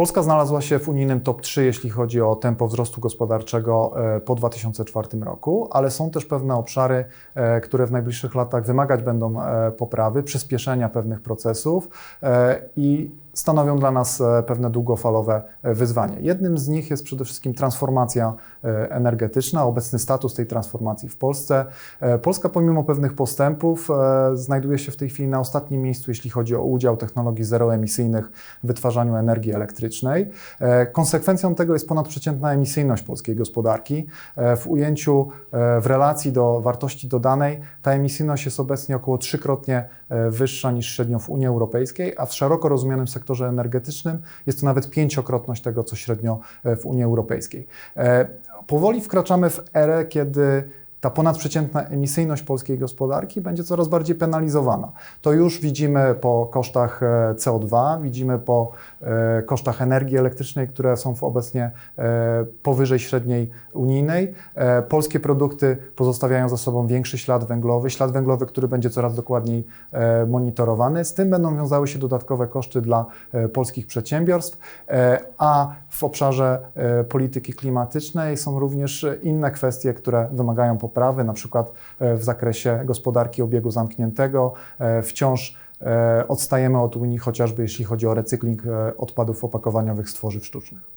Polska znalazła się w unijnym top 3, jeśli chodzi o tempo wzrostu gospodarczego e, po 2004 roku, ale są też pewne obszary, e, które w najbliższych latach wymagać będą e, poprawy, przyspieszenia pewnych procesów i stanowią dla nas e, pewne długofalowe e, wyzwanie. Jednym z nich jest przede wszystkim transformacja e, energetyczna, obecny status tej transformacji w Polsce. Polska pomimo pewnych postępów znajduje się w tej chwili na ostatnim miejscu, jeśli chodzi o udział technologii zeroemisyjnych w wytwarzaniu energii elektrycznej. Konsekwencją tego jest ponadprzeciętna emisyjność polskiej gospodarki. W ujęciu, w relacji do wartości dodanej, ta emisyjność jest obecnie około trzykrotnie wyższa niż średnio w Unii Europejskiej, a w szeroko rozumianym sektorze energetycznym jest to nawet pięciokrotność tego, co średnio e, w Unii Europejskiej. E, Powoli wkraczamy w erę, kiedy ta ponadprzeciętna emisyjność polskiej gospodarki będzie coraz bardziej penalizowana. To już widzimy po kosztach e, CO2, widzimy po e, kosztach energii elektrycznej, które są obecnie e, powyżej średniej unijnej. Polskie produkty pozostawiają za sobą większy ślad węglowy, ślad węglowy, który będzie coraz dokładniej monitorowany. Z tym będą wiązały się dodatkowe koszty dla polskich przedsiębiorstw, a w obszarze polityki klimatycznej są również inne kwestie, które wymagają poprawy, na przykład e, w zakresie gospodarki obiegu zamkniętego. E, Wciąż e, odstajemy od Unii, chociażby jeśli chodzi o recykling odpadów opakowaniowych z tworzyw sztucznych.